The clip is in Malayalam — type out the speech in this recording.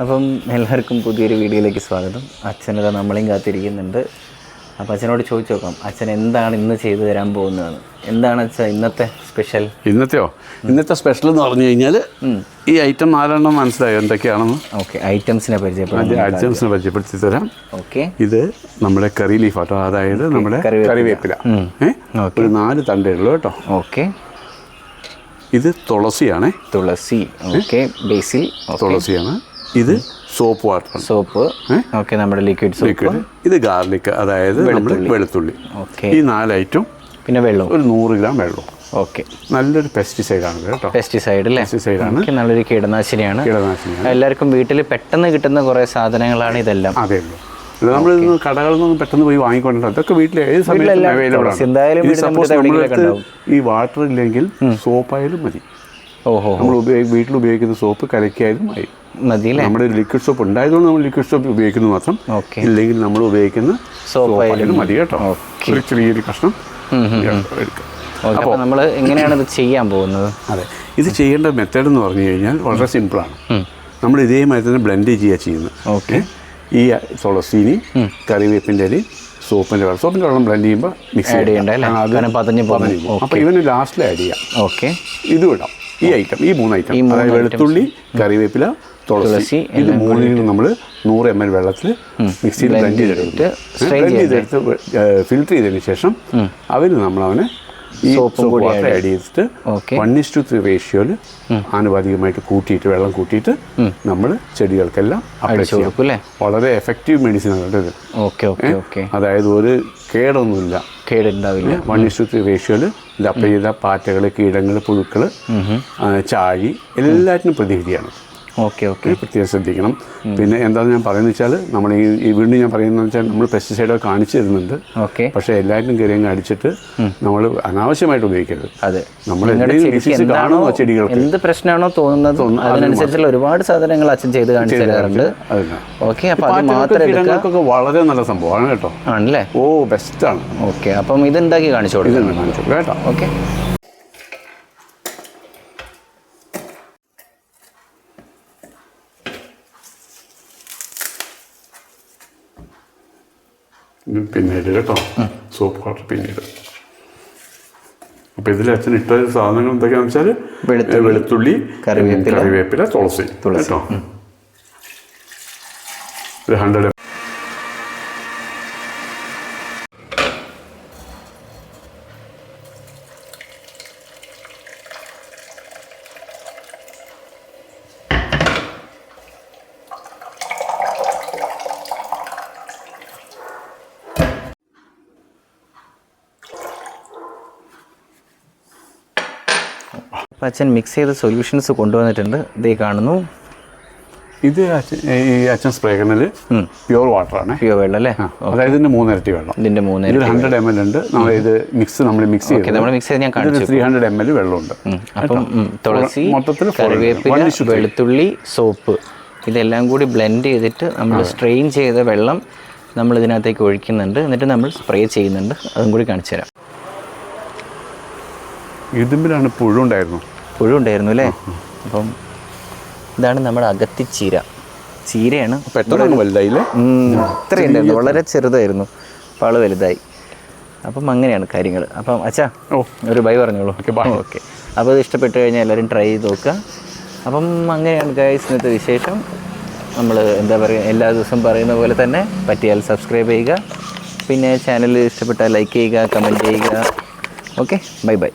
അപ്പം എല്ലാവർക്കും പുതിയൊരു വീഡിയോയിലേക്ക് സ്വാഗതം. അച്ഛനത് നമ്മളെയും കാത്തിരിക്കുന്നുണ്ട്. അപ്പം അച്ഛനോട് ചോദിച്ചു നോക്കാം. അച്ഛൻ എന്താണ് ഇന്ന് ചെയ്തു തരാൻ പോകുന്നതെന്ന്. എന്താണ് അച്ഛൻ ഇന്നത്തെ സ്പെഷ്യൽ? ഇന്നത്തെയോ? ഇന്നത്തെ സ്പെഷ്യൽ എന്ന് പറഞ്ഞു കഴിഞ്ഞാൽ ഈ ഐറ്റം നാലെണ്ണം മനസ്സിലായോ? എന്തൊക്കെയാണെന്ന്? ഓക്കെ ഐറ്റംസിനെ പരിചയപ്പെടുത്തി ഐറ്റംസിനെ പരിചയപ്പെടുത്തി തരാം. ഓക്കെ. ഇത് നമ്മുടെ കറി ലീഫ് കേട്ടോ അതായത് നമ്മുടെ കറിവേപ്പില. കറിവേപ്പില. ഒരു നാല് തണ്ടേ ഉള്ളൂ കേട്ടോ. ഓക്കെ. ഇത് തുളസിയാണേ. തുളസി. Okay basil. തുളസിയാണ്. ഇത് സോപ്പ് വാട്ടർ സോപ്പ്. ഓക്കെ നമ്മുടെ ലിക്വിഡ് സോപ്പ്. ലിക്വിഡ് ഇത് ഗാർലിക് അതായത് നമ്മുടെ വെളുത്തുള്ളി. ഓക്കെ. ഈ നാല് ഐറ്റം പിന്നെ വെള്ളം ഒരു നൂറ് ഗ്രാം വെള്ളം ഓക്കെ. നല്ലൊരു പെസ്റ്റിസൈഡാണ് കേട്ടോ. പെസ്റ്റിസൈഡ് അല്ലേ പെസ്റ്റിസൈഡാണ് നല്ലൊരു കീടനാശിനിയാണ്. കീടനാശിനിയാണ്. എല്ലാവർക്കും വീട്ടിൽ പെട്ടെന്ന് കിട്ടുന്ന കുറേ സാധനങ്ങളാണ് ഇതെല്ലാം. അതെ നമ്മൾ കടകളിൽ നിന്ന് പെട്ടെന്ന് പോയി വാങ്ങിക്കൊണ്ടിട്ട് അതൊക്കെ വീട്ടിൽ ഏത് സമയത്തും അവൈലബിൾ ആണ്. സപ്പോസ് നമ്മളടുത്ത് ഈ വാട്ടർ ഇല്ലെങ്കിൽ സോപ്പായാലും മതി. ഓഹോ നമ്മൾ വീട്ടിൽ ഉപയോഗിക്കുന്ന സോപ്പ് കലക്കിയാലും മതി. മതി നമ്മുടെ ലിക്വിഡ് സോപ്പ് ഉണ്ടായതുകൊണ്ട് നമ്മൾ ലിക്വിഡ് സോപ്പ് ഉപയോഗിക്കുന്നു മാത്രം. ഇല്ലെങ്കിൽ നമ്മൾ ഉപയോഗിക്കുന്ന സോപ്പ് മതി കേട്ടോ. ഒരു ചെറിയൊരു കഷ്ണം അപ്പോൾ നമ്മൾ എങ്ങനെയാണ് ഇത് ചെയ്യാൻ പോകുന്നത്? അതെ. ഇത് ചെയ്യേണ്ട മെത്തേഡ് എന്ന് പറഞ്ഞു കഴിഞ്ഞാൽ വളരെ സിമ്പിളാണ് നമ്മൾ ഇതേമാതിരി തന്നെ ബ്ലെൻഡ് ചെയ്യുക ചെയ്യുന്നത്. ഓക്കെ. ഈ തുളസീനി കറിവേപ്പിന്റെ ഇലയും സോപ്പിന്റെ വെള്ളം. സോപ്പിന്റെ വെള്ളം ബ്ലെൻഡ് ചെയ്യുമ്പോൾ മിക്സ് ആഡ് ചെയ്യണ്ട പതഞ്ഞ് പോകും. അപ്പോൾ ഇവന് ലാസ്റ്റിൽ ആഡ് ചെയ്യാം. ഓക്കെ. ഇതും ഇടാം. ഈ ഐറ്റം ഈ മൂന്ന് ഐറ്റം അതായത് വെളുത്തുള്ളി കറിവേപ്പില തുളസി. ഇത് മൂന്നിനും നമ്മൾ നൂറ് എം എൽ വെള്ളത്തിൽ മിക്സിയിൽ ബ്ലെൻഡ് ചെയ്തെടുത്ത് strain ബ്ലെൻഡ് ചെയ്തെടുത്ത് ഫിൽറ്റർ ചെയ്തതിന് ശേഷം അവന് നമ്മൾ അവനെ ഈ സോപ്പ് വാട്ടർ ആഡ് ചെയ്തിട്ട് okay one is to three റേഷ്യോയിൽ ആനുപാതികമായിട്ട് കൂട്ടിയിട്ട് വെള്ളം കൂട്ടിയിട്ട് നമ്മൾ ചെടികൾക്കെല്ലാം അപ്ലൈ ചെയ്യാം. വളരെ എഫക്റ്റീവ് മെഡിസിൻ ആണ് ഇത്. അതായത് ഒരു കേടൊന്നുമില്ല. കേടുണ്ടാവില്ല. വൺ ഇസ് ടു ത്രീ റേഷ്യോയിൽ ഇത് അപ്ലൈ ചെയ്ത പാറ്റകൾ കീടങ്ങൾ പുഴുക്കൾ ചാഴി എല്ലാറ്റിനും പ്രതിവിധിയാണ്. Okay okay. പ്രത്യേകം ശ്രദ്ധിക്കണം. പിന്നെ എന്താണെന്ന് ഞാൻ പറയുന്നത് വെച്ചാൽ നമ്മൾ ഈ ഈ വീണ്ടും ഞാൻ പറയുന്നത് വെച്ചാൽ നമ്മൾ പെസ്റ്റിസൈഡൊക്കെ കാണിച്ചു തരുന്നുണ്ട്. ഓക്കെ. പക്ഷേ എല്ലാവരും കയറി കാണിച്ചിട്ട് നമ്മൾ അനാവശ്യമായിട്ട് ഉപയോഗിക്കരുത്. അതെ. നമ്മൾ ഡിസീസ് കാണുമോ ചെടികൾക്ക്? എന്ത് പ്രശ്നമാണോ തോന്നുന്നത് അതിനനുസരിച്ചുള്ള ഒരുപാട് സാധനങ്ങൾ അച്ഛൻ ചെയ്ത് കാണിച്ചു തരാറുണ്ട്. അതിനാ ഓക്കെ അപ്പോൾ അത് മാത്രം വളരെ നല്ല സംഭവമാണ് കേട്ടോ. ആണല്ലേ? ഓ ബെസ്റ്റാണ് ഓക്കെ അപ്പം ഇതുണ്ടാക്കി കാണിച്ചു കൊടുക്കാം? ഇതെന്ന് കേട്ടോ. ഓക്കെ. പിന്നീട് കേട്ടോ. സോപ്പ് വാട്ടർ പിന്നീട്. അപ്പോൾ ഇതിൽ അച്ഛൻ ഇട്ട സാധനങ്ങൾ എന്തൊക്കെയാണെന്ന് വെച്ചാൽ വെളുത്തുള്ളി, കറിവേപ്പില, കറിവേപ്പില തുളസി തുളസി. കേട്ടോ. ഒരു ഹൺഡ്രഡ് അപ്പം അച്ഛൻ മിക്സ് ചെയ്ത സൊല്യൂഷൻസ് കൊണ്ടുവന്നിട്ടുണ്ട്. ഇതേ കാണുന്നു. ഇത് അച്ഛൻ ഈ അച്ഛൻ സ്പ്രേ കണ്ണൽ പ്യുവർ വാട്ടർ ആണ്. പ്യുവർ വെള്ളം അല്ലേ? അതായത് ഇതിന്റെ മൂന്നിരട്ടി വെള്ളം. ഇതിന്റെ മൂന്നിരട്ടി ഹൺഡ്രഡ് എം എൽ ഉണ്ട്. നമ്മൾ ഇത് മിക്സ് നമ്മൾ മിക്സ് ഓക്കെ ചെയ്ത്. നമ്മൾ മിക്സ് ചെയ്ത് ഞാൻ കാണിച്ചു. ത്രീ ഹൺഡ്രഡ് എം എൽ വെള്ളമുണ്ട് അപ്പം തുളസി മൊത്തത്തിൽ കറിവേപ്പില. വെളുത്തുള്ളി സോപ്പ്. ഇതെല്ലാം കൂടി ബ്ലെൻഡ് ചെയ്തിട്ട് നമ്മൾ സ്ട്രെയിൻ ചെയ്ത വെള്ളം നമ്മൾ ഇതിനകത്തേക്ക് ഒഴിക്കുന്നുണ്ട്. എന്നിട്ട് നമ്മൾ സ്പ്രേ ചെയ്യുന്നുണ്ട്. അതും കൂടി കാണിച്ചു തരാം. ഇതിമ്പിലാണ് പുഴുണ്ടായിരുന്നു പുഴു ഉണ്ടായിരുന്നു അല്ലേ? അപ്പം ഇതാണ് നമ്മുടെ അകത്തി ചീര. ചീരയാണ് പെട്ടെന്ന് വലുതായില്ലേ ഉം, ഇത്രയുണ്ടായിരുന്നു വളരെ ചെറുതായിരുന്നു. അപ്പോൾ ആൾ വലുതായി. അപ്പം അങ്ങനെയാണ് കാര്യങ്ങൾ. അപ്പം അച്ഛാ ഓ. ഒരു ബൈ പറഞ്ഞോളൂ. ഓക്കെ. ഓക്കെ. അപ്പോൾ ഇത് ഇഷ്ടപ്പെട്ട് കഴിഞ്ഞാൽ എല്ലാവരും ട്രൈ ചെയ്ത് നോക്കുക. അപ്പം അങ്ങനെയാണ് ഗൈസ് ഇന്നത്തെ വിശേഷം. നമ്മൾ എന്താ പറയുക എല്ലാ ദിവസവും പറയുന്ന പോലെ തന്നെ പറ്റിയാൽ സബ്സ്ക്രൈബ് ചെയ്യുക. പിന്നെ ചാനൽ ഇഷ്ടപ്പെട്ടാൽ ലൈക്ക് ചെയ്യുക കമന്റ് ചെയ്യുക. Okay bye bye